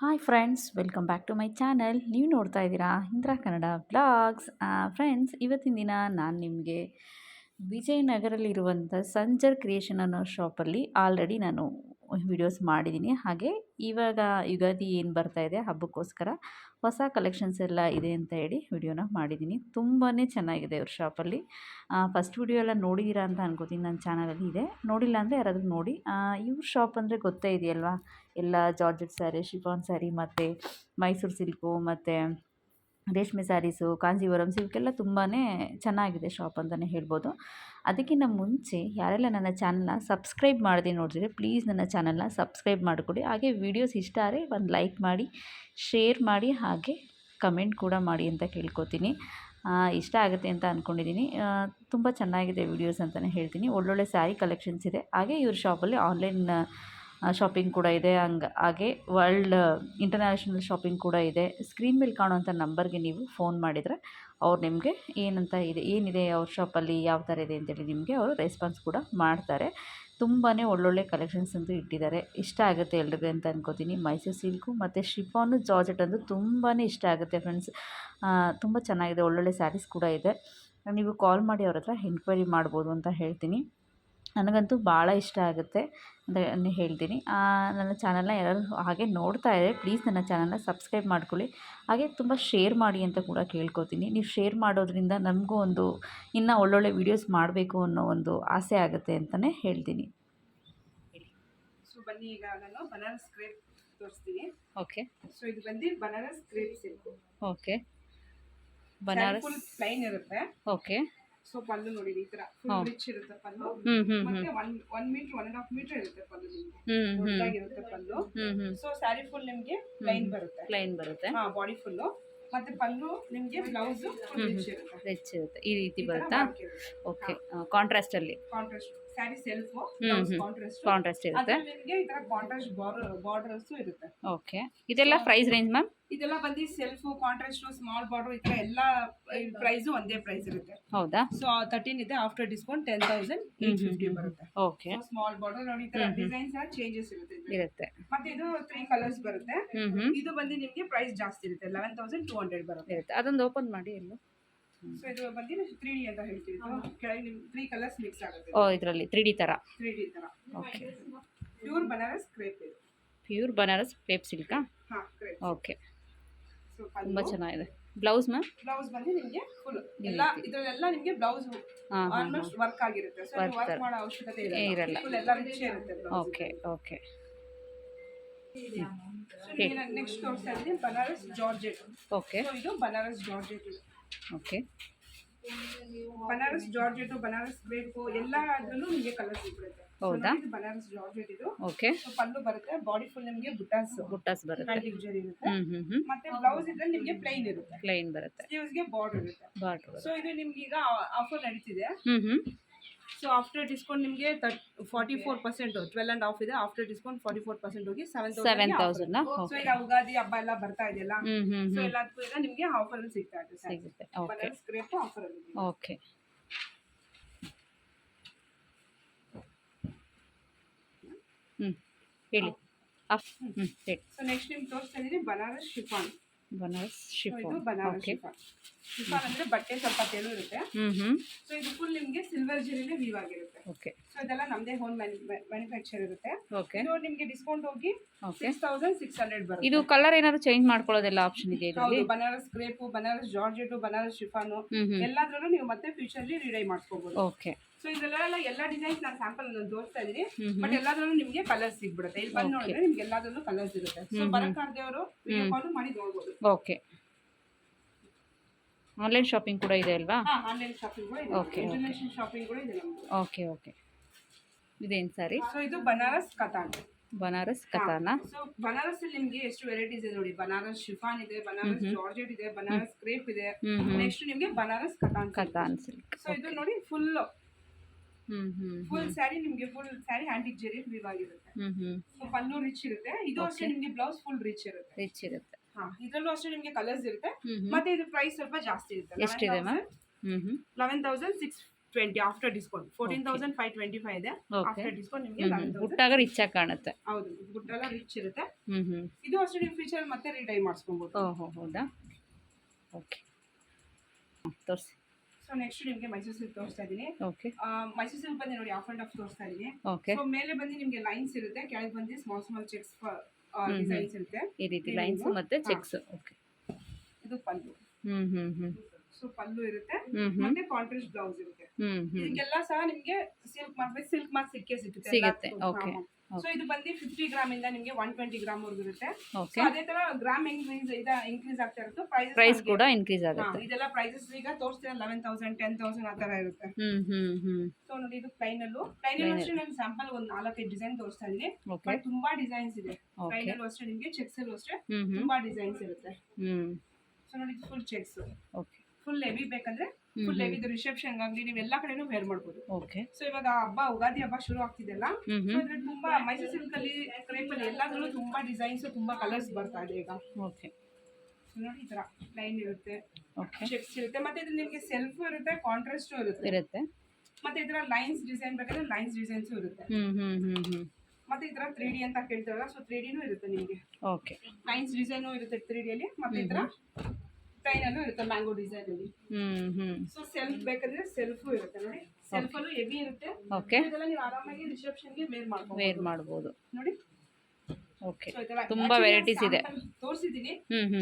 Hi friends welcome back to my channel ನೀವು ನೋಡ್ತಾ ಇದ್ದೀರಾ? ಇಂದ್ರ ಕನ್ನಡ ಬ್ಲಾಗ್ಸ್ ಫ್ರೆಂಡ್ಸ್ ಇವತ್ತಿನ ದಿನ ನಾನು ನಿಮಗೆ ವಿಜಯನಗರಲ್ಲಿರುವಂಥ ಸಂಜರ್ ಕ್ರಿಯೇಷನ್ ಅನ್ನೋ ಶಾಪಲ್ಲಿ ಆಲ್ರೆಡಿ ನಾನು ವಿಡಿಯೋಸ್ ಮಾಡಿದ್ದೀನಿ ಹಾಗೆ ಇವಾಗ ಯುಗಾದಿ ಏನು ಬರ್ತಾ ಇದೆ ಹಬ್ಬಕ್ಕೋಸ್ಕರ ಹೊಸ ಕಲೆಕ್ಷನ್ಸ್ ಎಲ್ಲ ಇದೆ ಅಂತ ಹೇಳಿ ವಿಡಿಯೋನ ಮಾಡಿದ್ದೀನಿ ತುಂಬಾ ಚೆನ್ನಾಗಿದೆ ಇವ್ರ ಶಾಪಲ್ಲಿ ಫಸ್ಟ್ ವಿಡಿಯೋ ಎಲ್ಲ ನೋಡಿದ್ದೀರಾ ಅಂತ ಅನ್ಕೋತೀನಿ. ನನ್ನ ಚಾನಲಲ್ಲಿ ಇದೆ. ನೋಡಿಲ್ಲ ಅಂದರೆ ಯಾರಾದರೂ ನೋಡಿ. ಇವ್ರ ಶಾಪ್ ಅಂದರೆ ಗೊತ್ತೇ ಇದೆಯಲ್ವಾ? ಎಲ್ಲ ಜಾರ್ಜೆಟ್ ಸ್ಯಾರಿ ಶಿಫಾನ್ ಸ್ಯಾರಿ ಮತ್ತು ಮೈಸೂರು ಸಿಲ್ಕು ಮತ್ತು ರೇಷ್ಮೆ ಸ್ಯಾರೀಸು ಕಾಂಜೀವರಂ ಇವಕ್ಕೆಲ್ಲ ತುಂಬಾ ಚೆನ್ನಾಗಿದೆ ಶಾಪ್ ಅಂತಲೇ ಹೇಳ್ಬೋದು. ಅದಕ್ಕಿಂತ ಮುಂಚೆ ಯಾರೆಲ್ಲ ನನ್ನ ಚಾನಲ್ನ ಸಬ್ಸ್ಕ್ರೈಬ್ ಮಾಡಿದೆ ನೋಡಿದ್ರೆ ಪ್ಲೀಸ್ ನನ್ನ ಚಾನಲ್ನ ಸಬ್ಸ್ಕ್ರೈಬ್ ಮಾಡಿಕೊಡಿ. ಹಾಗೆ ವೀಡಿಯೋಸ್ ಇಷ್ಟ ಆದರೆ ಒಂದು ಲೈಕ್ ಮಾಡಿ, ಶೇರ್ ಮಾಡಿ, ಹಾಗೆ ಕಮೆಂಟ್ ಕೂಡ ಮಾಡಿ ಅಂತ ಕೇಳ್ಕೊತೀನಿ. ಇಷ್ಟ ಆಗುತ್ತೆ ಅಂತ ಅಂದ್ಕೊಂಡಿದ್ದೀನಿ ತುಂಬ ಚೆನ್ನಾಗಿದೆ ವೀಡಿಯೋಸ್ ಅಂತಲೇ ಹೇಳ್ತೀನಿ. ಒಳ್ಳೊಳ್ಳೆ ಸ್ಯಾರಿ ಕಲೆಕ್ಷನ್ಸ್ ಇದೆ. ಹಾಗೆ ಇವ್ರ ಶಾಪಲ್ಲಿ ಆನ್ಲೈನ್ ಶಾಪಿಂಗ್ ಕೂಡ ಇದೆ. ಹಂಗೆ, ಹಾಗೆ ವರ್ಲ್ಡ್ ಇಂಟರ್ನ್ಯಾಷನಲ್ ಶಾಪಿಂಗ್ ಕೂಡ ಇದೆ. ಸ್ಕ್ರೀನ್ ಮೇಲೆ ಕಾಣುವಂಥ ನಂಬರ್ಗೆ ನೀವು ಫೋನ್ ಮಾಡಿದರೆ ಅವ್ರು ನಿಮಗೆ ಏನಂತ ಇದೆ, ಏನಿದೆ ಅವ್ರ ಶಾಪಲ್ಲಿ ಯಾವ ಥರ ಇದೆ ಅಂತೇಳಿ ನಿಮಗೆ ಅವರು ರೆಸ್ಪಾನ್ಸ್ ಕೂಡ ಮಾಡ್ತಾರೆ. ತುಂಬಾ ಒಳ್ಳೊಳ್ಳೆ ಕಲೆಕ್ಷನ್ಸ್ ಅಂತೂ ಇಟ್ಟಿದ್ದಾರೆ. ಇಷ್ಟ ಆಗುತ್ತೆ ಎಲ್ರಿಗೂ ಅಂತ ಅನ್ಕೋತೀನಿ. ಮೈಸೂರು ಸಿಲ್ಕು ಮತ್ತು ಶಿಫಾನು ಜಾರ್ಜೆಟ್ ಅಂದು ತುಂಬಾ ಇಷ್ಟ ಆಗುತ್ತೆ ಫ್ರೆಂಡ್ಸ್ ತುಂಬ ಚೆನ್ನಾಗಿದೆ, ಒಳ್ಳೊಳ್ಳೆ ಸ್ಯಾರೀಸ್ ಕೂಡ ಇದೆ. ನೀವು ಕಾಲ್ ಮಾಡಿ ಅವ್ರ ಹತ್ರ ಎನ್ಕ್ವೈರಿ ಮಾಡ್ಬೋದು ಅಂತ ಹೇಳ್ತೀನಿ. ನನಗಂತೂ ಭಾಳ ಇಷ್ಟ ಆಗುತ್ತೆ ಅಂತ ಹೇಳ್ತೀನಿ. ನನ್ನ ಚಾನಲ್ನ ಯಾರು ಹಾಗೆ ನೋಡ್ತಾ ಇದ್ದರೆ ಪ್ಲೀಸ್ ನನ್ನ ಚಾನಲ್ನ ಸಬ್ಸ್ಕ್ರೈಬ್ ಮಾಡ್ಕೊಳ್ಳಿ. ಹಾಗೆ ತುಂಬ ಶೇರ್ ಮಾಡಿ ಅಂತ ಕೂಡ ಕೇಳ್ಕೊತೀನಿ. ನೀವು ಶೇರ್ ಮಾಡೋದ್ರಿಂದ ನಮಗೂ ಒಂದು ಇನ್ನೂ ಒಳ್ಳೊಳ್ಳೆ ವೀಡಿಯೋಸ್ ಮಾಡಬೇಕು ಅನ್ನೋ ಒಂದು ಆಸೆ ಆಗುತ್ತೆ ಅಂತಲೇ ಹೇಳ್ತೀನಿ. ಸೊ ಬನ್ನಿ ಈಗ ನಾನು ಬನಾನಸ್ ಕ್ರೇಪ್ ತೋರಿಸ್ತೀನಿ. ಓಕೆ. ಸೊ ಇದು ಬಂದು Banaras crepe silk. Okay. Banaras. Full plain ಇರುತ್ತೆ. ಓಕೆ. ಸೊ ಪಲ್ಲು ನೋಡಿ ಈ ತರ ಫುಲ್ ರಿಚ್ ಇರುತ್ತೆ ಪಲ್ಲು. ಮತ್ತೆ one one metre one and half metre ಇರುತ್ತೆ ಪಲ್ಲು ನಿಮ್ಗೆ. ದೊಡ್ಡದಾಗಿರುತ್ತೆ ಪಲ್ಲು. ಸೊ ಸ್ಯಾರಿ ಫುಲ್ ನಿಮ್ಗೆ ಪ್ಲೈನ್ ಬರುತ್ತೆ. ಪ್ಲೈನ್ ಬರುತ್ತೆ. ಹಾ ಬಾಡಿ ಫುಲ್ಲು ಮತ್ತೆ ಪಲ್ಲು ನಿಮಗೆ ಬ್ಲೌಸ್ ಫುಲ್ ರಿಚ್ ಇರುತ್ತೆ. ರಿಚ್ ಇರುತ್ತೆ. ಈ ರೀತಿ ಬರುತ್ತಾ? ಓಕೆ ಕಾಂಟ್ರಾಸ್ಟ್ ಅಲ್ಲಿ. Contrast sari self. Contrast. Contrast ಇರುತ್ತೆ. ನಿಮಗೆ ಈ ತರ ಕಾಂಟ್ರಾಸ್ಟ್ ಬಾರ್ಡರ್ಸ್ ಇರುತ್ತೆ. ಓಕೆ. ಇದೆಲ್ಲ ಪ್ರೈಸ್ ರೇಂಜ್ ಮ್ಯಾಮ್ ಇದೆಲ್ಲ ಬಂದು ಸೆಲ್ಫ್ ಕಾಂಟ್ರಾಸ್ಟ್ ಸ್ಮಾಲ್ ಬಾರ್ಡರ್ ಈ ತರ ಎಲ್ಲ ಪ್ರೈಸ್ ಒಂದೇ ಪ್ರೈಸ್ ಇರುತ್ತೆ. ಹೌದಾ? ಸೊ ತರ್ಟೀನ್ ಇದೆ after discount ten thousand eight fifty ಬರುತ್ತೆ. ಓಕೆ ಸ್ಮಾಲ್ ಬಾರ್ಡರ್ ನೋಡಿ ಈ ತರ ಡಿಸೈನ್ಸ್ ಚೇಂಜಸ್ ಇರುತ್ತೆ ಇರುತ್ತೆ. ಮತ್ತೆ ಇದು ತ್ರೀ ಕಲರ್ಸ್ ಬರುತ್ತೆ. ಇದು ಬಂದು ನಿಮಗೆ ಪ್ರೈಸ್ ಜಾಸ್ತಿ ಇರುತ್ತೆ ಲೆವೆನ್ ತೌಸಂಡ್ ಟೂ ಹಂಡ್ರೆಡ್ ಬರುತ್ತೆ. ಇರುತ್ತೆ. ಅದೊಂದು ಓಪನ್ ಮಾಡಿ ಎಲ್ಲೋ. ಸೊ ಇದು ಬಂದು ತ್ರೀ ಡಿ ಅಂತ ಹೇಳ್ತೀವಿ. ಕೆಳಗೆ ನಿಮ್ ತ್ರೀ ಕಲರ್ಸ್ ಮಿಕ್ಸ್ ಆಗುತ್ತೆ. ಓ ಇದರಲ್ಲಿ ತ್ರೀ ಡಿ ಥರ ತ್ರೀ ಡಿ ತರ. ಓಕೆ ಪ್ಯೂರ್ ಬನಾರಸ್ ಕ್ರೇಪ್ ಇದು. ಪ್ಯೂರ್ ಬನಾರಸ್ ಕ್ರೇಪ್ ಸಿಲ್ಕಾ ಹಾಂ ಕ್ರೇಪ್ ಓಕೆ ಸೊ ತುಂಬ ಚೆನ್ನಾಗಿದೆ. ಬ್ಲೌಸ್ ಮ್ಯಾಮ್ ಬ್ಲೌಸ್ ಬಂದು ನಿಮಗೆ ಫುಲ್ ಎಲ್ಲ ಇದರಲ್ಲೆಲ್ಲ ನಿಮಗೆ ಬ್ಲೌಸ್ ಆಲ್ಮೋಸ್ಟ್ ವರ್ಕ್ ಆಗಿರುತ್ತೆ. ಸೊ ವರ್ಕ್ ಮಾಡೋ ಅವಶ್ಯಕತೆ ಇರಲ್ಲ. ಫುಲ್ ಎಲ್ಲ ರಿಚ್ ಇರುತ್ತೆ. ಓಕೆ ಓಕೆ ನೆಕ್ಸ್ಟ್ ತೋರಿಸ್ತಾ ಇದ್ದೀನಿ ಬನಾರಸ್ ಜಾರ್ಜೆಟ್ ಓಕೆ ಸೊ ಇದು Banaras georgette okay Banaras georgette Banaras ಬೇಕು ಎಲ್ಲ ಅದ್ರಲ್ಲೂ ನಿಮಗೆ ಕಲರ್ ಸಿಗ್ಬಿಡುತ್ತೆ. ಹೌದಾ? ಬನಾರಸ್ ಜಾರ್ಜೆಟ್ ಇದು ಓಕೆ ಪಲ್ಲು ಬರುತ್ತೆ ಬಾಡಿ ಫುಲ್ ನಿಮಗೆ ಬುಟಾಸ್ ಬುಟಾಸ್ ಬರುತ್ತೆ. ಹ್ಯಾಂಡ್ ಇರುತ್ತೆ. ಮತ್ತೆ ಬ್ಲೌಸ್ ಇದ್ರೆ ನಿಮಗೆ ಪ್ಲೈನ್ ಇರುತ್ತೆ. ಪ್ಲೈನ್ ಬರುತ್ತೆ. ಸ್ಲೀವ್ಸ್ಗೆ ಬಾರ್ಡರ್ ಇರುತ್ತೆ. ಬಾರ್ಡರ್ ಸೊ ಇದು ನಿಮ್ಗೆ ಈಗ ಆಫರ್ ನಡೀತಿದೆ. ಹ್ಮ್ ಹ್ಞೂ ಸೊ ಆಫ್ಟರ್ ಡಿಸ್ಕೌಂಟ್ ನಿಮಗೆ thirty forty four percent twelve and half ಇದೆ. After discount forty four percent ಹೋಗಿ ಸೆವೆನ್ ಸೆವೆನ್ ತೌಸಂಡ್ ಸೊ ಈಗ ಉಗಾದಿ ಹಬ್ಬ ಎಲ್ಲ ಬರ್ತಾ ಇದೆಯಲ್ಲ? ಸೊ ಎಲ್ಲದಕ್ಕೂ ಈಗ ನಿಮಗೆ ಆಫರ್ ಅಲ್ಲಿ ಸಿಗ್ತಾ ಇದೆ ಸಿಗುತ್ತೆ. Okay Banaras crepe offer okay ಹ್ಞೂ ಹೇಳಿ. ಆಫ್ ಹ್ಞೂ ಹೇಳಿ. ಸೊ ನೆಕ್ಸ್ಟ್ ನಿಮ್ಗೆ ತೋರಿಸ್ತಾ ಇದೀನಿ Banaras chiffon. Banaras chiffon. Banaras okay chiffon. ಅಂದ್ರೆ ಬಟ್ಟೆ ಸ್ವಲ್ಪ ತೆಳು ಇರುತ್ತೆ. ಸೊ ಇದು ಫುಲ್ ನಿಮಗೆ ಸಿಲ್ವರ್ ಜರಿನೇ ವೀವ್ ಆಗಿರುತ್ತೆ. ಓಕೆ ಸೊ ಇದೆಲ್ಲ ನಮ್ದೇ ಹೋಮ್ ಮ್ಯಾನುಫ್ಯಾಕ್ಚರ್ ಇರುತ್ತೆ. ಓಕೆ ಇದು ನಿಮಗೆ ಡಿಸ್ಕೌಂಟ್ ಹೋಗಿ ಸಿಕ್ಸ್ ತೌಸಂಡ್ ಸಿಕ್ಸ್ ಹಂಡ್ರೆಡ್ ಬರುತ್ತೆ. ಇದು ಕಲರ್ ಏನಾದ್ರು ಚೇಂಜ್ ಮಾಡ್ಕೊಳ್ಳೋದೆಲ್ಲ ಆಪ್ಷನ್ ಇದೆ ಹೌದು Banaras crepe Banaras georgette Banaras chiffon ಎಲ್ಲಾದ್ರೂ ಎಲ್ಲಾದ್ರಲ್ಲೂ ನೀವು ಮತ್ತೆ ಫ್ಯೂಚರ್ಲಿ ರಿಡೈ ಮಾಡ್ಕೋಬಹುದು ಓಕೆ ಸೊ ಇದೆಲ್ಲ ಎಲ್ಲ ಡಿಸೈನ್ಸ್ ನಾನು ಸ್ಯಾಂಪಲ್ ನಾನು ತೋರಿಸ್ತಾ ಇದೀನಿ. ಬಟ್ ಎಲ್ಲದರಲ್ಲೂ ನಿಮಗೆ ಕಲರ್ ಸಿಗ್ಬಿಡುತ್ತೆ. ಇಲ್ಲಿ ಬಂದು ನೋಡಿದ್ರೆ ನಿಮ್ಗೆ ಎಲ್ಲದರಲ್ಲೂ ಕಲರ್ ಸಿಗುತ್ತೆ ಸೊ ಬರಕಾರ್ದವರು ವಿಡಿಯೋ ಕಾಲ್ ಮಾಡಿ ನೋಡ್ಬೋದು. ಓಕೆ ಆನ್ಲೈನ್ ಶಾಪಿಂಗ್ ಕೂಡ ಇದೆ ಅಲ್ವಾ? ಆನ್ಲೈನ್ ಶಾಪಿಂಗ್ ಕೂಡ ಇದೆ. ಓಕೆ ಇಂಟರ್ನ್ಯಾಷನಲ್ ಶಾಪಿಂಗ್ ಕೂಡ ಇದೆ ನಮ್ದು. ಓಕೆ ಓಕೆ ಇದೇನು ಸಾರಿ ಸೊ ಇದು ಬನಾರಸ್ ಕತಾನ್ ಬನಾರಸ್ ಕತಾನ ಸೊ ಬನಾರಸ್ ಅಲ್ಲಿ ನಿಮ್ಗೆ ಎಷ್ಟು ವೆರೈಟೀಸ್ ಇದೆ ನೋಡಿ. ಬನಾರಸ್ ಶಿಫಾನ್ ಇದೆ ಬನಾರಸ್ ಜಾರ್ಜೆಟ್ ಇದೆ ಬನಾರಸ್ ಕ್ರೇಪ್ ಇದೆ. ನೆಕ್ಸ್ಟ್ ನಿಮ್ಗೆ ಬನಾರಸ್ ಕತಾನ್ ಕತಾನ್ ಸಿಲ್ಕ್ ಸೊ ಇದು ನೋಡಿ ಫುಲ್ ಫುಲ್ ಸ್ಯಾರಿ ನಿಮ್ಗೆ ಫುಲ್ ಸ್ಯಾರಿ ಹ್ಯಾಂಡಿಕ್ ಜರಿ ವಿವ್ ಆಗಿರುತ್ತೆ ಸೊ ಪಲ್ಲು ರಿಚ್ ಇರುತ್ತೆ. ಇದು ಅಷ್ಟೇ ನಿಮ್ಗೆ ಬ್ಲೌಸ್ ಫುಲ್ ರಿಚ್ ಇರುತ್ತೆ. ರಿಚ್ ಇರುತ್ತೆ. ಹಾ ಇದ್ರಲ್ಲೂ ಅಷ್ಟೇ ನಿಮ್ಗೆ ಕಲರ್ಸ್ ಇರುತ್ತೆ. ಮತ್ತೆ ಇದು ಪ್ರೈಸ್ ಸ್ವಲ್ಪ ಜಾಸ್ತಿ ಇರುತ್ತೆ. ಎಷ್ಟಿದೆ eleven thousand six twenty after discount fourteen thousand five twenty five ಇದೆ. ಆಫ್ಟರ್ ಡಿಸ್ಕೌಂಟ್ ನಿಮಗೆ ಗುಟ್ಟಾಗ ರಿಚ್ ಆಗಿ ಕಾಣುತ್ತೆ. ಹೌದು ಗುಟ್ಟಲ್ಲ ರಿಚ್ ಇರುತ್ತೆ. ಇದು ಅಷ್ಟೇ ನೀವು ಫ್ಯೂಚರ್ ಮತ್ತೆ ರಿಟೈ ಮಾಡಿಸ್ಕೊಬೋದು. ಹೌದಾ? ಓಕೆ ತೋರಿಸಿ. ಸೊ ನೆಕ್ಸ್ಟ್ ನಿಮಗೆ ಮೈಸೂರು ಸಿಲ್ಕ್ ತೋರಿಸ್ತಾ ಇದ್ದೀನಿ. ಓಕೆ ಮೈಸೂರು ಸಿಲ್ಕ್ ಬಂದು ನೋಡಿ ಆಫ್ ಅಂಡ್ ಆಫ್ ತೋರಿಸ್ತಾ ಇದ್ದೀನಿ. ಓಕೆ ಸೊ ಮೇಲೆ ಬಂದು ನಿಮಗೆ ಲೈನ್ಸ್ ಇರುತ್ತೆ. ಕೆಳಗೆ ಬಂದು ಸ್ಮಾಲ್ ಸ್ಮಾಲ್ ಚೆಕ್ಸ್ ಡಿಸೈನ್ಸ್ ಇರುತ್ತೆ. ಈ ರೀತಿ ಲೈನ್ಸ್ ಮತ್ತೆ ಚೆಕ್ಸ್ ಓಕೆ ಇದು ಪಲ್ಲು. ಸೊ ಪಲ್ಲು ಇರುತ್ತೆ. ಮತ್ತೆ ಕಾಂಟ್ರಾಸ್ಟ್ ಬ್ಲೌಸ್ ಇರುತ್ತೆ. ಇದಕ್ಕೆಲ್ಲ ಸಹ ನಿಮಗೆ ಸಿಲ್ಕ್ ಮಾರ್ಕ್ ಸಿಲ್ಕ್ ಮಾರ್ಕ್ ಸಿಕ್ಕೇ ಸಿಗುತ್ತೆ. ಸಿಗುತ್ತೆ, okay, ಸೊ ಇದು ಬಂದು ಫಿಫ್ಟಿ ಗ್ರಾಮ್ ಇಂದ ನಿಮಗೆ ಒನ್ ಟ್ವೆಂಟಿ ಗ್ರಾಮ್ ವರ್ಗು ಇರುತ್ತೆ. ಸೊ ಅದೇ ತರ ಗ್ರಾಮ್ ಇನ್ಕ್ರೀಸ್ ಇದ ಇನ್ಕ್ರೀಸ್ ಆಗ್ತಾ ಇರುತ್ತೆ. ಪ್ರೈಸ್ ಕೂಡ ಇನ್ಕ್ರೀಸ್ ಆಗುತ್ತೆ. ಇದೆಲ್ಲ ಪ್ರೈಸಸ್ ಈಗ ತೋರಿಸ್ತೀರ? ಲೆವೆನ್ ತೌಸಂಡ್ ಟೆನ್ ತೌಸಂಡ್ ಆ ತರ ಇರುತ್ತೆ. ಸೊ ನೋಡಿ ಇದು ಪ್ಲೈನ್ ಫೈನಲ್ ಪ್ಲೈನ್ ಅಲ್ಲೂ ಅಷ್ಟೇ ನಾನು ಸ್ಯಾಂಪಲ್ ಒಂದು ನಾಲ್ಕೈದು ಡಿಸೈನ್ ತೋರಿಸ್ತಾ ಇದ್ದೀನಿ. ಬಟ್ ತುಂಬಾ ಡಿಸೈನ್ಸ್ ಇದೆ. ಫೈನಲ್ ಪ್ಲೈನ್ ಅಲ್ಲೂ ಅಷ್ಟೇ ನಿಮಗೆ ಚೆಕ್ಸ್ ಅಲ್ಲೂ ಅಷ್ಟೇ. ತುಂಬಾ ಡಿಸೈನ್ಸ್ ಇರುತ್ತೆ. ಸೊ ನೋಡಿ full checks okay full heavy ಬೇಕಂದ್ರೆ ಫುಲ್ ಹೆವಿ ರಿಸೆಪ್ಷನ್ ಆಗಲಿ ನೀವು ಎಲ್ಲಾ ಕಡೆನೂ ವೇರ್ ಮಾಡ್ಬೋದು. ಓಕೆ ಸೊ ಇವಾಗ ಹಬ್ಬ ಉಗಾದಿ ಹಬ್ಬ ಶುರು ಆಗ್ತಿದೆ ಅಲ್ಲ ಸೊ ತುಂಬಾ ಮೈಸೂರು ಸಿಲ್ಕ್ ಅಲ್ಲಿ ಕ್ರೇಪ್ ಅಲ್ಲಿ ಎಲ್ಲಾದ್ರಲ್ಲೂ ತುಂಬಾ ಡಿಸೈನ್ಸ್ ತುಂಬಾ ಕಲರ್ಸ್ ಬರ್ತಾ ಇದೆ ಈಗ. ಓಕೆ ನೋಡಿ ಈ ತರ ಲೈನ್ ಇರುತ್ತೆ. ಓಕೆ ಚೆಕ್ಸ್ ಇರುತ್ತೆ. ಮತ್ತೆ ಇದು ನಿಮಗೆ ಸೆಲ್ಫ್ ಇರುತ್ತೆ ಕಾಂಟ್ರಾಸ್ಟ್ ಇರುತ್ತೆ. ಇರುತ್ತೆ. ಮತ್ತೆ ಇದರ ಲೈನ್ಸ್ ಡಿಸೈನ್ ಬೇಕಾದ್ರೆ ಲೈನ್ಸ್ ಡಿಸೈನ್ಸ್ ಇರುತ್ತೆ. ಮತ್ತೆ ಇದರ ತ್ರೀ ಡಿ ಅಂತ ಕೇಳ್ತಾರಲ್ಲ ಸೊ ತ್ರೀ ಡಿನೂ ಇರುತ್ತೆ ನಿಮಗೆ. ಓಕೆ ಲೈನ್ಸ್ ಡಿಸೈನು ಇರುತ್ತೆ ತ್ರೀ ಡಿಯಲ್ಲಿ ಮತ್ತೆ ಇದರ ಟ್ರೈನ್ ಅಲ್ಲೂ ಇರುತ್ತೆ ಮ್ಯಾಂಗೋ ಡಿಸೈನ್ ಅಲ್ಲಿ. ಹ್ಞೂ ಹ್ಞೂ ಸೊ ಸೆಲ್ಫ್ ಬೇಕಾದ್ರೆ ಸೆಲ್ಫು ಇರುತ್ತೆ. ನೋಡಿ ಸೆಲ್ಫ್ ಅಲ್ಲೂ ಹೆವಿ ಇರುತ್ತೆ. ಓಕೆ ಇದೆಲ್ಲ ನೀವು ಆರಾಮಾಗಿ ರಿಸೆಪ್ಷನ್ಗೆ ವೇರ್ ಮಾಡ್ಬೋದು. ವೇರ್ ಮಾಡಬಹುದು ನೋಡಿ ಓಕೆ ತುಂಬಾ ವೆರೈಟೀಸ್ ಇದೆ. ತೋರಿಸಿದೀನಿ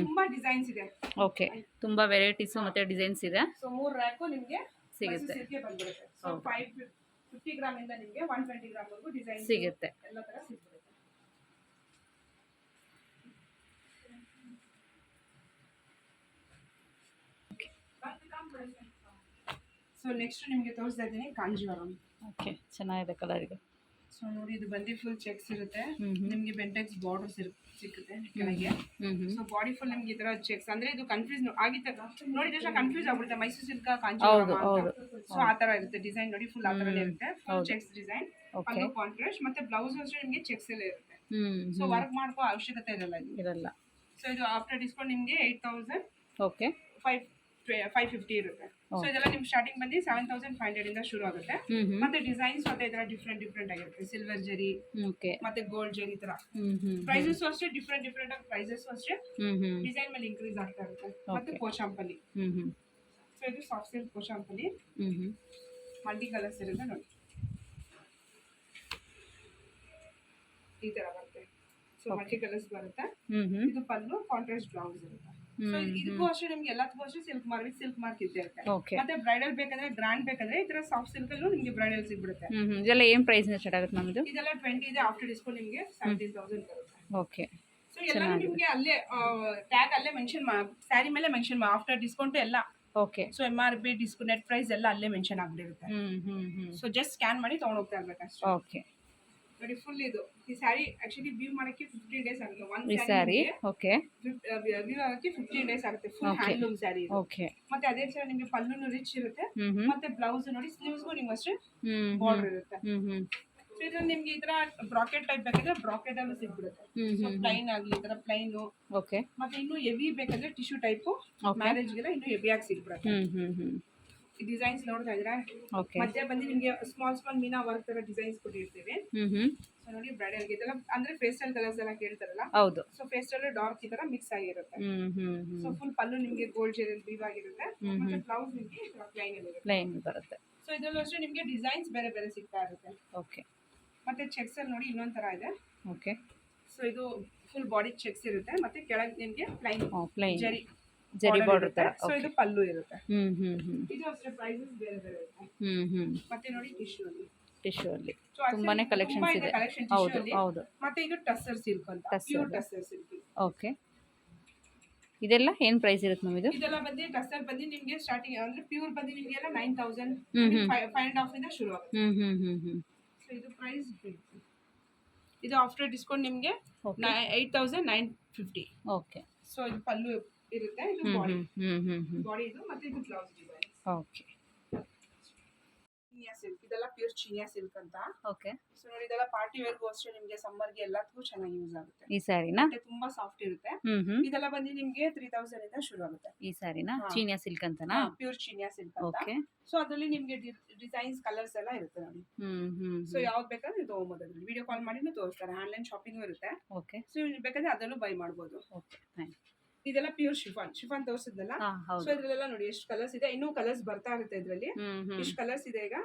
ತುಂಬಾ ಡಿಸೈನ್ಸ್ ಇದೆ. ಓಕೆ ತುಂಬಾ ವೆರೈಟೀಸ್ ಮತ್ತೆ ಡಿಸೈನ್ಸ್ ಇದೆ. ಸೊ ಮೂರು ರ್ಯಾಕು ನಿಮಗೆ ಸಿಗುತ್ತೆ. ಬಂದಿರುತ್ತೆ ಸೊ ಹೌದು. ಫೈವ್ ಫಿಫ್ಟಿ ಗ್ರಾಮ್ ಇಂದ ನಿಮಗೆ ಒನ್ ಟ್ವೆಂಟಿ ಗ್ರಾಮ್ ವರೆಗೂ ಡಿಸೈನ್ ಸಿಗುತ್ತೆ. ಎಲ್ಲ ತರ ಸಿಗ್ಬಿಡುತ್ತೆ ಸೊ ನೆಕ್ಸ್ಟ್ ನಿಮಗೆ ತೋರಿಸ್ತಾ ಇದ್ದೀನಿ ಕಾಂಜೀವರಂ. ಓಕೆ ಚೆನ್ನಾಗಿದೆ ಕಲರ್ ಇದು. ಸೊ ನೋಡಿ ಇದು ಬಂದಿ ಫುಲ್ ಚೆಕ್ಸ್ ಇರುತ್ತೆ. ನಿಮಗೆ ಬೆಂಟೆಕ್ಸ್ ಬಾರ್ಡರ್ಸ್ ಸಿಕ್ಕುತ್ತೆ ಕೆಳಗೆ. ಸೊ ಬಾಡಿ ಫುಲ್ ನಿಮ್ಗೆ ಈ ತರ ಚೆಕ್ಸ್ ಅಂದ್ರೆ ಇದು ಕನ್ಫ್ಯೂಸ್ ಆಗಿದ್ದ ನೋಡಿ ತಕ್ಷಣ ಕನ್ಫ್ಯೂಸ್ ಆಗ್ಬಿಡುತ್ತೆ. ಮೈಸೂರು ಸಿಲ್ಕ ಹೌದು, ಕಾಂಚೀವರಂ ಸೊ ಆ ತರ ಇರುತ್ತೆ ಡಿಸೈನ್ ನೋಡಿ ಫುಲ್ ಆ ತರನೇ ಇರುತ್ತೆ. ಫುಲ್ ಚೆಕ್ಸ್ ಡಿಸೈನ್ ಅದು ಕಾಂಟ್ರಾಸ್ಟ್ ಮತ್ತೆ ಬ್ಲೌಸ್ ಅಷ್ಟೇ ನಿಮಗೆ ಚೆಕ್ಸ್ ಎಲ್ಲ ಇರುತ್ತೆ. ಸೊ ವರ್ಕ್ ಮಾಡ್ಕೋ ಅವಶ್ಯಕತೆ ಇರಲ್ಲ ಇರಲ್ಲ. ಸೊ ಇದು ಆಫ್ಟರ್ ಡಿಸ್ಕೌಂಟ್ ನಿಮಗೆ eight thousand okay five five fifty ಇರುತ್ತೆ. ಸೊ ಇದೆಲ್ಲ ನಿಮ್ ಸ್ಟಾರ್ಟಿಂಗ್ ಬಂದು ಸೆವೆನ್ ತೌಸಂಡ್ ಫೈವ್ ಹಂಡ್ರೆಡ್ ಇಂದ ಶುರು ಆಗುತ್ತೆ. ಮತ್ತೆ ಡಿಸೈನ್ಸ್ ಮತ್ತೆ ಇದರ ಡಿಫ್ರೆಂಟ್ ಡಿಫ್ರೆಂಟ್ ಆಗಿರುತ್ತೆ. ಸಿಲ್ವರ್ ಜರಿ ಓಕೆ ಮತ್ತೆ ಗೋಲ್ಡ್ ಜರಿ ತರ. ಪ್ರೈಸಸ್ ಅಷ್ಟೇ ಡಿಫ್ರೆಂಟ್ ಡಿಫ್ರೆಂಟ್ ಆಗಿ ಪ್ರೈಸಸ್ ಅಷ್ಟೇ. ಡಿಸೈನ್ ಮೇಲೆ ಇನ್ಕ್ರೀಸ್ ಆಗ್ತಾ ಇರುತ್ತೆ. ಮತ್ತೆ. ಕೋಶಾಂಪಲ್ಲಿ ಸೊ ಇದು soft silk Koshampalli multi colours ಇರುತ್ತೆ ನೋಡಿ. ಈ ತರ ಬರುತ್ತೆ. ಸೊ ಮಲ್ಟಿ ಕಲರ್ಸ್ ಬರುತ್ತೆ. ಇದು ಪಲ್ಲು ಕಾಂಟ್ರಾಸ್ಟ್ ಬ್ಲೌಸ್ ಇರುತ್ತೆ. ಸೊ ಹ್ಮ್, ಇದಕ್ಕೂ ಅಷ್ಟೇ ನಿಮ್ಗೆ ಎಲ್ಲದಕ್ಕೂ ಅಷ್ಟೇ ಸಿಲ್ಕ್ ಮಾರ್ವಿ ಸಿಲ್ಕ್ ಮಾರ್ಕ್ ಇದ್ದೇ ಇರುತ್ತೆ ಓಕೆ ಮತ್ತೆ ಬ್ರೈಡಲ್ ಬೇಕಂದ್ರೆ ಗ್ರ್ಯಾಂಡ್ ಬೇಕಂದ್ರೆ ಈ ತರ ಸಾಫ್ಟ್ ಸಿಲ್ಕ್ ಅಲ್ಲೂ ನಿಮ್ಗೆ ಬ್ರೈಡಲ್ ಸಿಗ್ಬಿಡುತ್ತೆ. ಹ್ಮ್ ಹ್ಞೂ ಇದೆಲ್ಲ ಏನು ಪ್ರೈಸ್ನ ಸ್ಟಾರ್ಟ್ ಆಗುತ್ತೆ ಮ್ಯಾಮ್ ಇದು? ಇದೆಲ್ಲ ಟ್ವೆಂಟಿ ಇದೆ ಆಫ್ಟರ್ ಡಿಸ್ಕೌಂಟ್ ನಿಮಗೆ ಸೆವೆಂಟೀನ್ ತೌಸಂಡ್ ಬರುತ್ತೆ. ಓಕೆ ಸೊ ಎಲ್ಲ ನಿಮ್ಗೆ ಅಲ್ಲೇ ಟ್ಯಾಗ್ ಅಲ್ಲೇ ಮೆನ್ಷನ್ ಸ್ಯಾರಿ ಮೇಲೆ ಮೆನ್ಷನ್ ಆಫ್ಟರ್ ಡಿಸ್ಕೌಂಟ್ ಎಲ್ಲ. Okay so M R P discount net price ಎಲ್ಲ ಅಲ್ಲೇ ಮೆನ್ಷನ್ ಆಗ್ಬಿಟ್ಟಿರುತ್ತೆ. Hmm hmm hmm. So just scan ಮಾಡಿ ತೊಗೊಂಡೋಗ್ತಾ ಇರ್ಬೇಕಷ್ಟೇ. ಓಕೆ ನೋಡಿ ಫುಲ್ ಇದು. ಈ ಸ್ಯಾರಿ ಆಕ್ಚುಲಿ ವ್ಯೂ ಮಾಡಕ್ಕೆ ಫಿಫ್ಟೀನ್ ಡೇಸ್ ಆಗುತ್ತೆ. ಒನ್ ಈ ಸ್ಯಾರಿ ಓಕೆ ವ್ಯೂ ಆಗಕ್ಕೆ ಫಿಫ್ಟೀನ್ ಡೇಸ್ ಆಗುತ್ತೆ. ಫುಲ್. ಹ್ಯಾಂಡ್ಲೂಮ್ ಸ್ಯಾರಿ ಓಕೆ ಮತ್ತೆ ಅದೇ ತರ ನಿಮಗೆ ಪಲ್ಲುನು ರಿಚ್ ಇರುತ್ತೆ. ಮತ್ತೆ ಬ್ಲೌಸ್ ನೋಡಿ ಸ್ಲೀವ್ಸ್ಗೂ ನಿಮ್ಗೆ ಅಷ್ಟೇ ಬಾರ್ಡರ್ ಇರುತ್ತೆ. ಹ್ಮ್ ಹ್ಮ್. ಇದರ ಇದ್ರಲ್ಲಿ ನಿಮ್ಗೆ ಈ ತರ ಬ್ರಾಕೆಟ್ ಟೈಪ್ ಬೇಕಾದ್ರೆ ಬ್ರಾಕೆಟ್ ಅಲ್ಲೂ ಸಿಗ್ಬಿಡುತ್ತೆ. ಪ್ಲೈನ್ ಆಗಲಿ ಈ ತರ ಪ್ಲೈನ್ ಓಕೆ ಮತ್ತೆ ಇನ್ನು ಹೆವಿ ಬೇಕಾದ್ರೆ ಟಿಶ್ಯೂ ಟೈಪ್ ಮ್ಯಾರೇಜ್ ಗೆಲ್ಲ ಇನ್ನು ಹೆವಿ ಸಿಗ್ಬಿಡುತ್ತೆ. ಹ್ಞೂ ಈ ಡಿಸೈನ್ಸ್ ನೋಡ್ತಾ ಇದ್ರ ಓಕೆ ಮಧ್ಯ ಬಂದು ನಿಮಗೆ ಸ್ಮಾಲ್ ಸ್ಮಾಲ್ ಮೀನಾ ವರ್ಕ್ ತರ ಡಿಸೈನ್ಸ್ ಕೊಟ್ಟಿರ್ತೀವಿ. ಸೊ ನೋಡಿ ಬ್ರೈಡಲ್ಗೆ ಇದೆಲ್ಲ ಅಂದ್ರೆ ಫೇಸ್ಟಲ್ ಕಲರ್ಸ್ ಎಲ್ಲ ಕೇಳ್ತಾರಲ್ಲ? ಹೌದು. ಸೊ ಫೇಸ್ಟಲ್ ಡಾರ್ಕ್ ಈ ತರ ಮಿಕ್ಸ್ ಆಗಿರುತ್ತೆ. ಹ್ಮ್ ಹ್ಮ್ ಸೊ ಫುಲ್ ಪಲ್ಲು ನಿಮಗೆ ಗೋಲ್ಡ್ ಜೆಲ್ ವೀವ್ ಆಗಿರುತ್ತೆ. ಮತ್ತೆ ಬ್ಲೌಸ್ ನಿಮಗೆ ಪ್ಲೈನ್ ಪ್ಲೈನ್ ಬರುತ್ತೆ. ಸೊ ಇದರಲ್ಲೂ ಅಷ್ಟೇ ನಿಮಗೆ ಡಿಸೈನ್ಸ್ ಬೇರೆ ಬೇರೆ ಸಿಗ್ತಾ ಇರುತ್ತೆ. ಓಕೆ ಮತ್ತೆ ಚೆಕ್ಸ್ ಅಲ್ಲಿ ನೋಡಿ ಇನ್ನೊಂದ್ ತರ ಇದೆ. ಓಕೆ ಸೊ ಇದು ಫುಲ್ ಬಾಡಿ ಚೆಕ್ಸ್ ಇರುತ್ತೆ. ಮತ್ತೆ ಕೆಳಗೆ ನಿಮಗೆ ಪ್ಲೈನ್ ಪ್ಲೈನ್ ಜರಿ ಜರಿ ಬಾರ್ಡರ್ ತರ. ಸೊ ಇದು ಪಲ್ಲು ಇರುತ್ತೆ. ಹ್ಮ್ ಹ್ಮ್ ಹ್ಮ್. ಇದು ಅಷ್ಟೇ ಪ್ರೈಸಸ್ ಬೇರೆ ಬೇರೆ ಇರುತ್ತೆ. ಹ್ಮ್ ಹ್ಮ್. ಮತ್ತೆ ನೋಡಿ ಟಿಶ್ಯೂ ಅಲ್ಲಿ. ಟಿಶ್ಯೂ ಅಲ್ಲಿ. ತುಂಬಾನೇ ತುಂಬಾ ಕಲೆಕ್ಷನ್ಸ್ ಇದೆ. ಹೌದು ಹೌದು. ಮತ್ತೆ ಇದು ಟಸ್ಸರ್ ಸಿಲ್ಕ್ ಅಂತ. ಪ್ಯೂರ್ ಟಸ್ಸರ್ ಸಿಲ್ಕ್ ಓಕೆ ಇದೆಲ್ಲ ಏನು ಪ್ರೈಸ್ ಇರುತ್ತೆ ಮ್ಯಾಮ್ ಇದು? ಇದೆಲ್ಲ ಬಂದಿ ಟಸ್ಸರ್ ಬಂದಿ ನಿಮಗೆ ಸ್ಟಾರ್ಟಿಂಗ್ ಅಂದ್ರೆ ಪ್ಯೂರ್ ಬಂದಿ ನಿಮಗೆ ಎಲ್ಲ nine thousand. Five and half ಇಂದ ಶುರು ಆಗುತ್ತೆ. Hmm hmm hmm hmm. So ಇದು ಪ್ರೈಸ್ ಇದು ಆಫ್ಟರ್ ಡಿಸ್ಕೌಂಟ್ ನಿಮಗೆ eight thousand nine fifty okay so ಇದು ಪಲ್ಲು ಇರುತ್ತೆ ಇದು ಬಾಡಿ ಬಾಡಿ ಇದು ಮತ್ತೆ ಇದು blouse design okay Chiniya silk ಇದೆಲ್ಲ ಪ್ಯೂರ್ ಚೀನಿಯಾ ಸಿಲ್ಕ್ ಅಂತ. ಓಕೆ ಸೊ ನೋಡಿ ಇದೆಲ್ಲ ಪಾರ್ಟಿ ವೇರ್ಗೂ ಅಷ್ಟೇ ನಿಮಗೆ ಸಮ್ಮರ್ಗೆ ಎಲ್ಲದಕ್ಕೂ ಚೆನ್ನಾಗಿ ಯೂಸ್ ಆಗುತ್ತೆ. ಈ ಸ್ಯಾರಿನ ಮತ್ತೆ ತುಂಬಾ ಸಾಫ್ಟ್ ಇರುತ್ತೆ. ಇದೆಲ್ಲ ಬಂದು ನಿಮ್ಗೆ ತ್ರೀ ತೌಸಂಡ್ ಇಂದ ಶುರು ಆಗುತ್ತೆ. ಈ ಸ್ಯಾರಿನಾ ಚೀನಿಯಾ ಸಿಲ್ಕ್ ಅಂತನಾ? ಪ್ಯೂರ್ ಚೀನಿಯಾ ಸಿಲ್ಕ್ ಅಂತ. ಓಕೆ ಸೊ ಅದರಲ್ಲಿ ನಿಮ್ಗೆ ಡಿಸೈನ್ಸ್ ಕಲರ್ಸ್ ಎಲ್ಲ ಇರುತ್ತೆ ನೋಡಿ. ಸೊ ಯಾವ್ದು ಬೇಕಾದ್ರೆ ನೀವು ತಗೊಬೋದು ಅದ್ರಲ್ಲಿ. ವಿಡಿಯೋ ಕಾಲ್ ಮಾಡಿನೂ ತೋರಿಸ್ತಾರೆ. ಆನ್ಲೈನ್ ಶಾಪಿಂಗ್ ಇರುತ್ತೆ. ಓಕೆ ಸೊ ಬೇಕಾದ್ರೆ ಅದರಲ್ಲೂ ಬೈ ಮಾಡ್ಬೋದು. ಓಕೆ ಥ್ಯಾಂಕ್ ಇದೆಲ್ಲ ಪ್ಯೂರ್ ಶಿಫಾನ್ ಶಿಫಾನ್ ತೋರಿಸಿದ್ನಲ್ಲ? ಹಾಂ ಸೊ ಇದ್ರಲ್ಲೆಲ್ಲ ನೋಡಿ ಎಷ್ಟು ಕಲರ್ಸ್ ಇದೆ. ಇನ್ನೂ ಕಲರ್ಸ್ ಬರ್ತಾ ಇರುತ್ತೆ ಇದ್ರಲ್ಲಿ. ಎಷ್ಟು ಇಷ್ಟು ಕಲರ್ಸ್ ಇದೆ ಈಗ.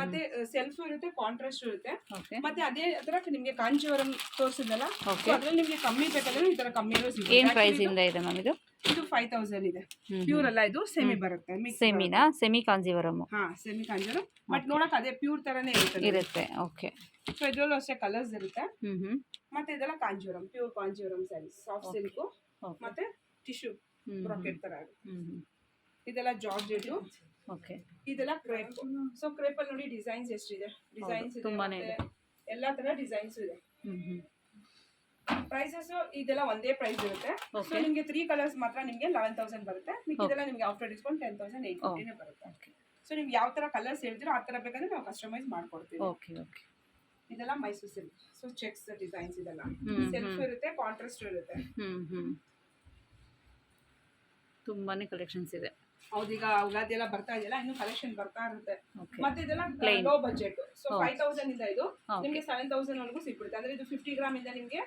ಮತ್ತೆ ಸೆಲ್ಫ್ ಇರುತ್ತೆ ಕಾಂಟ್ರಾಸ್ಟ್ ಇರುತ್ತೆ. ಮತ್ತೆ ಅದೇ ತರ ನಿಮ್ಗೆ ಕಾಂಜೀವರಂ ತೋರಿಸಿದ್ನಲ್ಲ? Okay. ಅದ್ರಲ್ಲಿ ನಿಮ್ಗೆ ಕಮ್ಮಿ ಬೇಕಾದ್ರೆ ಈ ತರ ಕಮ್ಮಿ ಏನ್ ಪ್ರೈಸ್ ಇಂದ ಇದೆ ಮ್ಯಾಮ್ ಇದು? ಇದು ಫೈವ್ ತೌಸಂಡ್ ಇದೆ. ಹ್ಮ್ ಪ್ಯೂರ್ ಅಲ್ಲ ಇದು ಸೆಮಿ ಬರುತ್ತೆ mix ಸೆಮಿನಾ ಸೆಮಿ ಕಾಂಜೀವರಮ್ ಹಾ ಸೆಮಿ ಕಾಂಜೀವರಂ. ಬಟ್ ನೋಡಕ್ ಅದೇ ಪ್ಯೂರ್ ತರನೇ ಇರುತ್ತೆ ಇರುತ್ತೆ ಓಕೆ ಸೊ ಇದ್ರಲ್ಲೂ ಅಷ್ಟೇ ಕಲರ್ಸ್ ಇರುತ್ತೆ. ಮತ್ತೆ ಇದೆಲ್ಲ Kanjeevaram pure Kanjeevaram sarees soft. Silk ಮತ್ತೆ ಟಿಶ್ಯೂ ರಾಕೆಟ್ ತರ ಆಗುತ್ತೆ. ಇದೆಲ್ಲ ಜಾರ್ಜೆಟ್. ಓಕೆ. ಇದೆಲ್ಲ ಕ್ರೇಪ್ ಸೊ ಕ್ರೇಪ್ ಅಲ್ಲಿ ನೋಡಿ ಡಿಸೈನ್ಸ್ ಎಷ್ಟಿದೆ? ಡಿಸೈನ್ಸ್ ಇದೆ ತುಂಬಾನೇ ಇದೆ. ಮತ್ತೆ ಎಲ್ಲಾ ತರ ಡಿಸೈನ್ಸ್ ಇದೆ. ಪ್ರೈಸಸ್ ಇದೆಲ್ಲ ಒಂದೇ ಪ್ರೈಸ್ ಇರುತ್ತೆ. ಸೊ. ನಿಮಗೆ ತ್ರೀ ಕಲರ್ಸ್ ಮಾತ್ರ ನಿಮಗೆ ಲೆವೆನ್ ತೌಸಂಡ್ ಬರುತ್ತೆ. ಮಿಕ್ಕಿದೆಲ್ಲ ನಿಮಗೆ after discount ten thousand eight ಫಿಫ್ಟಿನೇ ಬರುತ್ತೆ. ಸೊ ನಿಮ್ಗೆ ಯಾವ ತರ ಕಲರ್ಸ್ ಹೇಳ್ತೀರೋ ಆ ತರ ಬೇಕಂದ್ರೆ ನಾವು ಕಸ್ಟಮೈಸ್ ಮಾಡ್ಕೊಡ್ತೀವಿ. ಓಕೆ ಓಕೆ ಇದೆಲ್ಲ Mysore silk so checks designs ಇದೆಲ್ಲ. ಸೆಲ್ಫ್ ಇರುತ್ತೆ ಕಾಂಟ್ರಾಸ್ಟ್ ಇರುತ್ತೆ. ಹ್ಞೂ ಹ್ಞೂ ತುಂಬಾ ಕಲೆಕ್ಷನ್ಸ್ ಇದೆ. ಹೌದೀಗ ಯುಗಾದಿ ಎಲ್ಲ ಬರ್ತಾ ಇದೆಯಲ್ಲ ಇನ್ನು ಕಲೆಕ್ಷನ್ ಬರ್ತಾ ಇರುತ್ತೆ. ಮತ್ತೆ ಇದೆಲ್ಲ low budget so. Five thousand ಇಂದ ಇದು. ನಿಮಗೆ ಸೆವೆನ್ ತೌಸಂಡ್ ವರೆಗೂ ಸಿಕ್ಬಿಡುತ್ತೆ ಅಂದ್ರೆ ಇದು ಫಿಫ್ಟಿ ಗ್ರಾಮ್ ಇಂದ ನಿಮಗೆ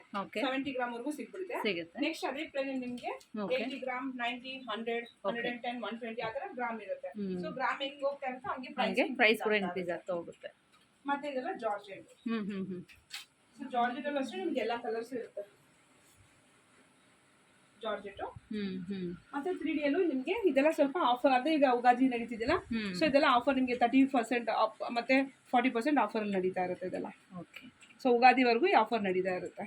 ಸೆವೆಂಟಿ ಗ್ರಾಮ್ ವರೆಗೂ ಸಿಕ್ಬಿಡುತ್ತೆ ನೆಕ್ಸ್ಟ್ ಅದೇ ಪ್ಲೇನ್ ನಿಮಗೆ eighty gram ninety hundred hundred and ten one twenty ಆ ತರ ಗ್ರಾಮ್ ಇರುತ್ತೆ. ಸೊ ಗ್ರಾಮ್ ಹೆಂಗ್ ಹೋಗ್ತಾ ಇರುತ್ತೆ ಹಂಗೆ ಪ್ರೈಸ್ ಕೂಡ ಇನ್ಕ್ರೀಸ್ ಆಗ್ತಾ ಹೋಗುತ್ತೆ. ಮತ್ತೆ ಇದೆಲ್ಲ georgette hmm hmm hmm. So georgette ಅಲ್ಲೂ ಅಷ್ಟೇ ನಿಮ್ಗೆ ಎಲ್ಲಾ ಕಲರ್ಸ್ ಇರುತ್ತೆ. ಜಾರ್ಜೆಟ್ ಮತ್ತೆ ತ್ರೀ ಡಿ ಅಲ್ಲೂ ನಿಮಗೆ ಇದೆಲ್ಲ ಸ್ವಲ್ಪ ಆಫರ್ ಅದೇ ಈಗ ಉಗಾದಿ ನಡೀತಿದೆಯಲ್ಲ ಸೊ ಇದೆಲ್ಲ ಆಫರ್ ನಿಮಗೆ ತರ್ಟಿ ಪರ್ಸೆಂಟ್ ಮತ್ತೆ ಫಾರ್ಟಿ ಪರ್ಸೆಂಟ್ ಆಫರ್ ನಡೀತಾ ಇರುತ್ತೆ ಇದೆಲ್ಲ ಓಕೆ ಸೊ ಉಗಾದಿವರೆಗೂ ಈ ಆಫರ್ ನಡೀತಾ ಇರುತ್ತೆ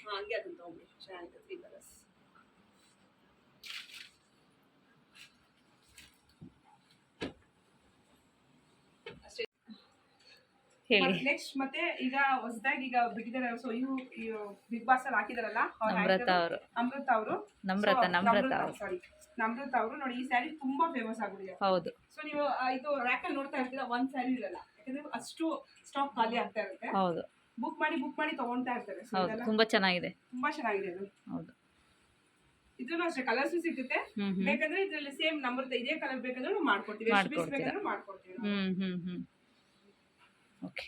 ಹಂಗೆ ಅದನ್ನ ತಗೊಂಡ್ಬಿಡಿ ಚೆನ್ನಾಗಿದೆ ತ್ರೀ ಕಲರ್ಸ್ ಹೇಳಿ. ನೆಕ್ಸ್ಟ್ ಮತ್ತೆ ಈಗ ಹೊಸದಾಗಿ ಈಗ ಬಿಟ್ಟಿದ್ದಾರೆ ಸೊ ಇವು ಬಿಗ್ ಬಾಸ್ ಅಲ್ಲಿ ಹಾಕಿದಾರಲ್ಲ ನಮ್ರತ ಅವರು. ಅಮೃತ ಅವರು. ನಮ್ರತ ನಮ್ರತ ಅವರು. ಸಾರಿ ನಮ್ರತ ಅವರು. ನೋಡಿ ಈ ಸ್ಯಾರಿ ತುಂಬಾ ಫೇಮಸ್ ಆಗಿದೆ. ಹೌದು. ಸೊ ನೀವು ಇದು ಇದು ರ್ಯಾಕಲ್ಲಿ ನೋಡ್ತಾ ಇರ್ತೀರಾ ಒಂದ್ ಸ್ಯಾರಿ ಇರಲ್ಲ. ಯಾಕಂದ್ರೆ ಅಷ್ಟು ಸ್ಟಾಕ್ ಖಾಲಿ ಆಗ್ತಾ ಇರುತ್ತೆ. ಹೌದು. ಬುಕ್ ಮಾಡಿ ಬುಕ್ ಮಾಡಿ ತಗೊಂತಾ ಇರ್ತಾರೆ. ಹೌದು ತುಂಬಾ ಚೆನ್ನಾಗಿದೆ. ತುಂಬಾ ಚೆನ್ನಾಗಿದೆ ಇದು ಹೌದು. ಇದ್ರೂ ಅಷ್ಟೇ ಕಲರ್ಸ್ ಸಿಗುತ್ತೆ. ಬೇಕಂದ್ರೆ ಇದ್ರಲ್ಲಿ ಸೇಮ್ ನಮ್ರತ ಇದೇ ಕಲರ್ ಬೇಕಂದ್ರೆ ಮಾಡ್ಕೊಡ್ತೀವಿ. ಮಾಡ್ಕೊಡ್ತೀವಿ ನಾವು. ಹ್ಞೂ ಹ್ಞೂ ಹ್ಞೂ ಓಕೆ